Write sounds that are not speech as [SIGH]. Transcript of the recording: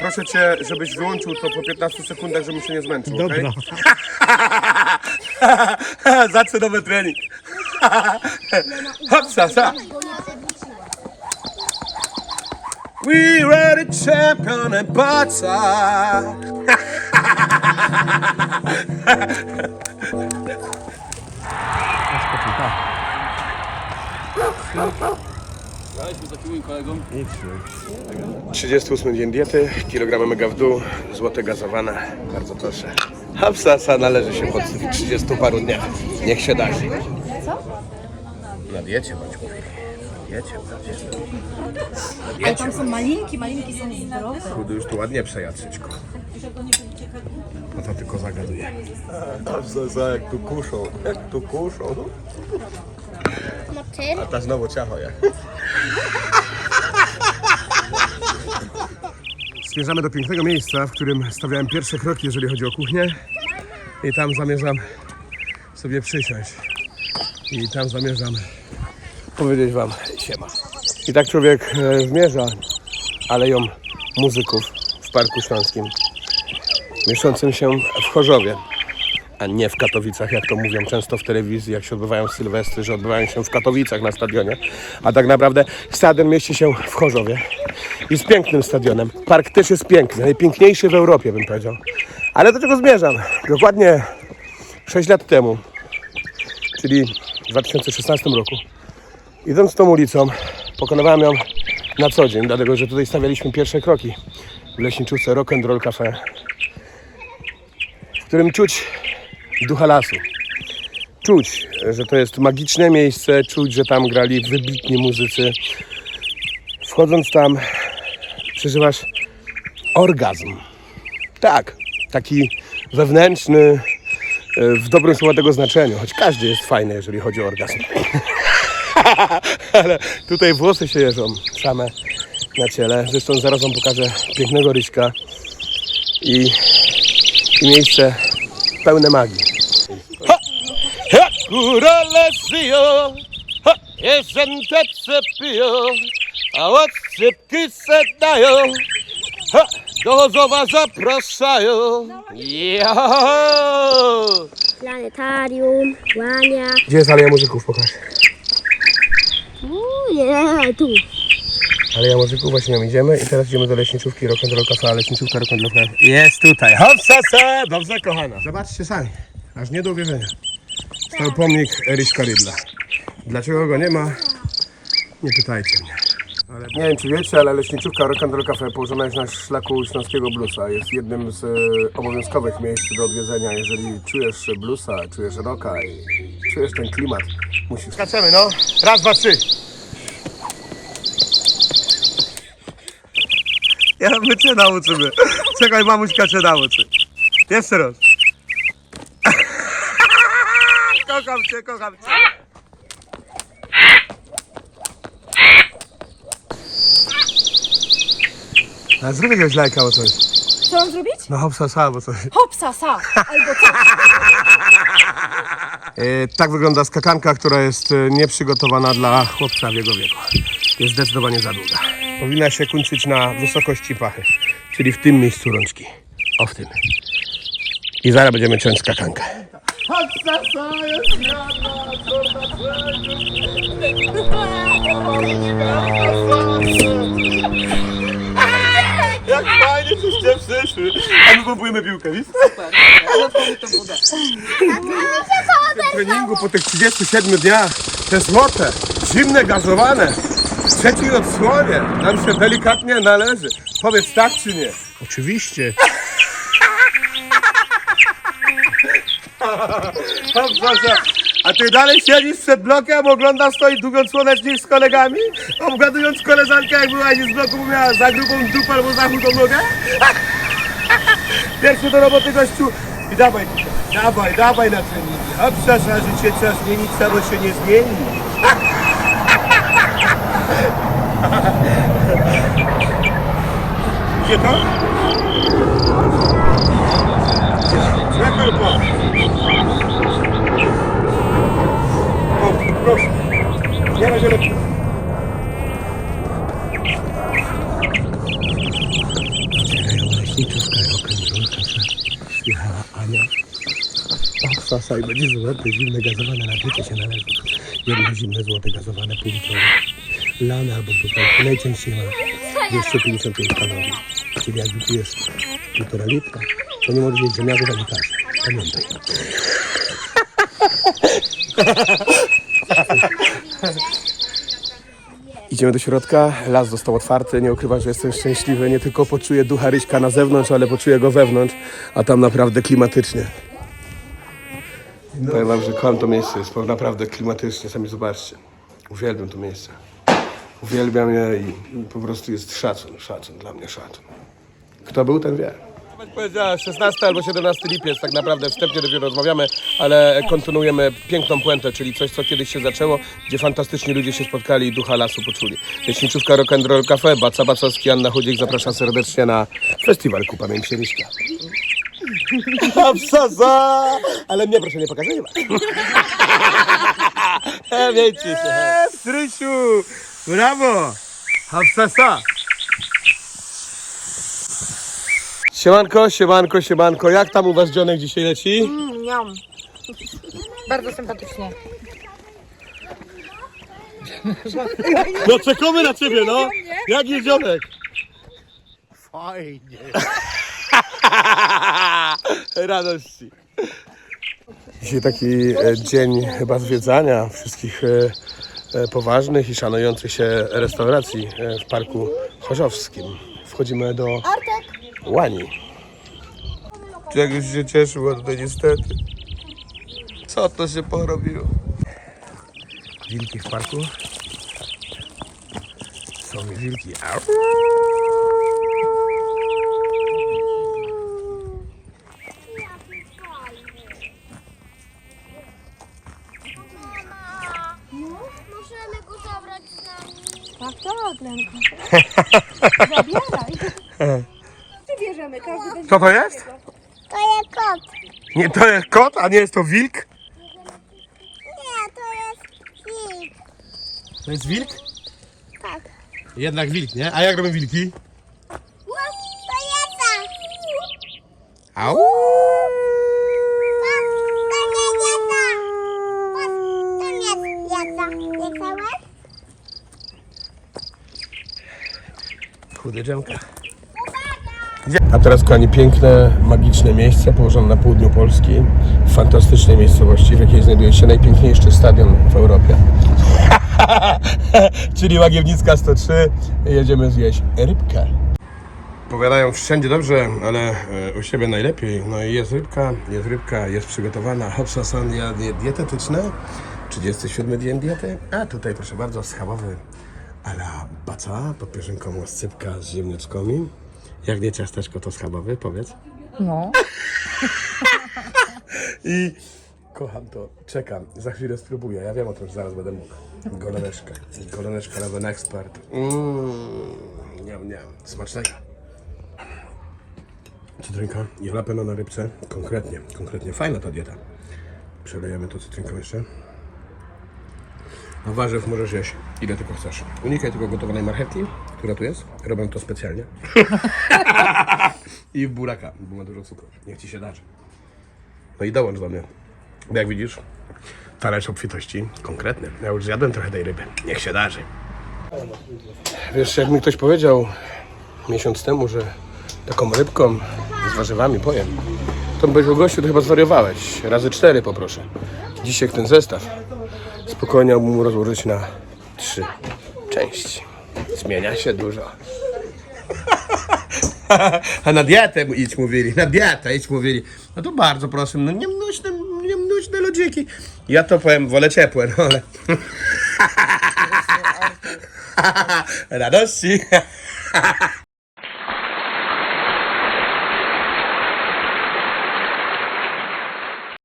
proszę cię, żebyś wyłączył to po 15 sekundach, żebym się nie zmęczył, okej? Dobra. [LAUGHS] Zacznę nowy trening. Hopsa, sa. We the champion and butter. [LAUGHS] Graliśmy z takim moim kolegą. 38 dzień diety, kilogramy mega w dół, złote gazowane, bardzo proszę. Hapsasa należy się po 30 paru dniach. Niech się da. Co? Na diecie bądź mówili. Na diecie bądź. Ale tam są malinki, malinki są zdrowe. Chudy już tu ładnie przejadł. No to tylko zagaduje. Hapsasa jak tu kuszą, jak tu kuszą. A ta znowu ciacho je. Zmierzamy do pięknego miejsca, w którym stawiałem pierwsze kroki, jeżeli chodzi o kuchnię. I tam zamierzam sobie przysiąść. I tam zamierzam powiedzieć wam siema. I tak człowiek e, zmierza aleją muzyków w Parku Śląskim, mieszczącym się w Chorzowie, a nie w Katowicach, jak to mówią często w telewizji, jak się odbywają sylwestry, że odbywają się w Katowicach na stadionie, a tak naprawdę stadion mieści się w Chorzowie. Jest pięknym stadionem. Park też jest piękny, najpiękniejszy w Europie bym powiedział. Ale do czego zmierzam? Dokładnie 6 lat temu, czyli w 2016 roku, idąc tą ulicą, pokonywałem ją na co dzień, dlatego że tutaj stawialiśmy pierwsze kroki w leśniczówce Rock and Roll Cafe, którym czuć ducha lasu. Czuć, że to jest magiczne miejsce, czuć, że tam grali wybitni muzycy. Wchodząc tam, przeżywasz orgazm. Tak, taki wewnętrzny, e, w dobrym słowa tego znaczeniu, choć każdy jest fajny, jeżeli chodzi o orgazm. [LAUGHS] Ale tutaj włosy się jeżą same na ciele. Zresztą zaraz wam pokażę pięknego ryśka i, i miejsce pełne magii. Ha! Ha! Górale żyją, ha! jeżętece piją, a odsypki se dają, ha! do Chozowa zapraszają. Ja! Planetarium, łania. Gdzie jest Aleja Muzyków? Pokaż. Uuu, nie, tu. Aleja Muzyków, właśnie ją idziemy i teraz idziemy do leśniczówki Rock'n'Roll Cafe, leśniczówka Rock'n'Roll Cafe jest tutaj. Hopsasa! Dobrze kochana. Zobaczcie sami, aż nie do uwierzenia. Stał pomnik Eriszka Rydla. Dlaczego go nie ma? Nie pytajcie mnie. Ale nie wiem czy wiecie, ale leśniczówka Rock'n'Roll Cafe położona jest na szlaku śląskiego bluesa. Jest jednym z e, obowiązkowych miejsc do odwiedzenia. Jeżeli czujesz bluesa, czujesz rocka i czujesz ten klimat, musisz... Skaczemy no. Raz, dwa, trzy. Ja my cię nauczymy. Czekaj, mamuśka cię nauczy. Jeszcze raz. [LAUGHS] kocham cię, kocham cię. A zrób jakiegoś lajka albo coś. Co mam zrobić? No hopsa sa albo coś. Hopsa, sa. Albo co? [LAUGHS] E, tak wygląda skakanka, która jest e, nieprzygotowana dla chłopca w jego wieku. Jest zdecydowanie za długa. Powinna się kończyć na wysokości pachy, czyli w tym miejscu rączki. O w tym. I zaraz będziemy ciąć skakankę. Jak fajnie, żeście przyszły. A my pompujemy piłkę, widzisz? W treningu po tych 37 dniach te złote, zimne, gazowane, trzeciej odsłonie nam się delikatnie należy. Powiedz tak czy nie? Oczywiście. A ty dalej siedzisz przed blokiem, oglądasz to i długosłonecznik z kolegami? Obgadując koleżankę, jak byłaś z bloku, bo miała za grubą dupę albo za chudą nogę? [LAUGHS] Pierwszy do roboty gościu i dawaj, dawaj, dawaj na treningi. A przecież życie trzeba zmienić, samo się nie zmieni. [LAUGHS] Gdzie to? Czekaj pan. O, proszę. Nie będzie lepiej. Leśniczówka rock'n'roll kafe. Przyjechała Ania. O, sasa i będzie złote, zimne gazowane, napicie się należy. Jedno zimne złote gazowane, pół litrowe. Lane albo butelki, najczęściej ma 255 kalorii. Czyli jak wypijesz półtora litra, to nie możesz mieć ziemniaków ani kaszy. Pamiętaj. [LAUGHS] Idziemy do środka, las został otwarty, nie ukrywam, że jestem szczęśliwy, nie tylko poczuję ducha Ryśka na zewnątrz, ale poczuję go wewnątrz, a tam naprawdę klimatycznie. Powiem wam, że kocham to miejsce, jest naprawdę klimatycznie, sami zobaczcie. Uwielbiam to miejsce. Uwielbiam je i po prostu jest szacun, szacun, dla mnie szacun. Kto był, ten wie. Powiedziała 16 albo 17 lipiec, tak naprawdę wstępnie dopiero rozmawiamy, ale kontynuujemy piękną puentę, czyli coś, co kiedyś się zaczęło, gdzie fantastyczni ludzie się spotkali i ducha lasu poczuli. Leśniczówka Rock and Roll Cafe, Baca Bacowski, Anna Chudzik zaprasza serdecznie na festiwal Ku Pamięci Ryśka. Ale mnie proszę nie pokazywać. [LAUGHS] E, Wiecie się. Strysiu! Brawo! Absasa! Siemanko, siemanko, siemanko. Jak tam u was dzionek dzisiaj leci? Miam. Bardzo sympatycznie. No czekamy na ciebie, no. Jak jest dzionek? Fajnie. [LAUGHS] Radości. Dzisiaj taki e, dzień chyba zwiedzania wszystkich e, poważnych i szanujących się restauracji e, w Parku Chorzowskim. Wchodzimy do Łani. Jak już się cieszyło, to niestety. Co to się porobiło? Wilki w parku? Są wilki. Au. Możemy go zabrać z nami. Tak, tak, Lenka. Zabieraj. Ty bierzemy, każdy będzie Co to jest? To jest kot. Nie, to jest kot, a nie jest to wilk? Nie, to jest wilk. To jest wilk? Tak. Jednak wilk, nie? A jak robią wilki? To jest. Au! To nie jest ta. To nie jest ta. Nie całe? Chudy dżemka. A teraz kochani, piękne, magiczne miejsce położone na południu Polski, w fantastycznej miejscowości, w jakiej znajduje się najpiękniejszy stadion w Europie. [LAUGHS] Czyli Łagiewnicka 103. Jedziemy zjeść rybkę. Powiadają wszędzie dobrze, ale e, u siebie najlepiej. No i jest rybka, jest rybka, jest przygotowana. Hopsasan jadnie dietetyczne. 37 dzień diety. A tutaj proszę bardzo, schabowy a la baca pod piosenką łascypka z ziemniaczkami. Jak nie ciasteczko, to schabowy, powiedz. No. [LAUGHS] I kocham to, czekam, za chwilę spróbuję. Ja wiem o tym, że zaraz będę mógł. Goloneczka, goloneczka Raven Expert. Mmm, niam, niam, smacznego. Cytrynka, jalapeno na rybce, konkretnie, konkretnie, fajna ta dieta. Przelejemy to cytrynką jeszcze. A warzyw możesz jeść ile tylko chcesz. Unikaj tylko gotowanej marchewki, która tu jest. Robię to specjalnie. [LAUGHS] I w buraka, bo ma dużo cukru. Niech ci się darzy. No i dołącz do mnie. Bo jak widzisz, talerz obfitości konkretny. Ja już zjadłem trochę tej ryby. Niech się darzy. Wiesz, jak mi ktoś powiedział miesiąc temu, że taką rybką z warzywami pojem, to bym powiedział, gościu, to chyba zwariowałeś. Razy cztery poproszę. Dzisiaj ten zestaw spokojnie mógłbym rozłożyć na trzy części. Zmienia się dużo. [LAUGHS] A na dietę idź mówili, na dietę idź mówili. No to bardzo proszę, no nie mnóż te, nie mnóż te lodziki. Ja to powiem, wolę ciepłe, no ale... [LAUGHS] Radości. [LAUGHS]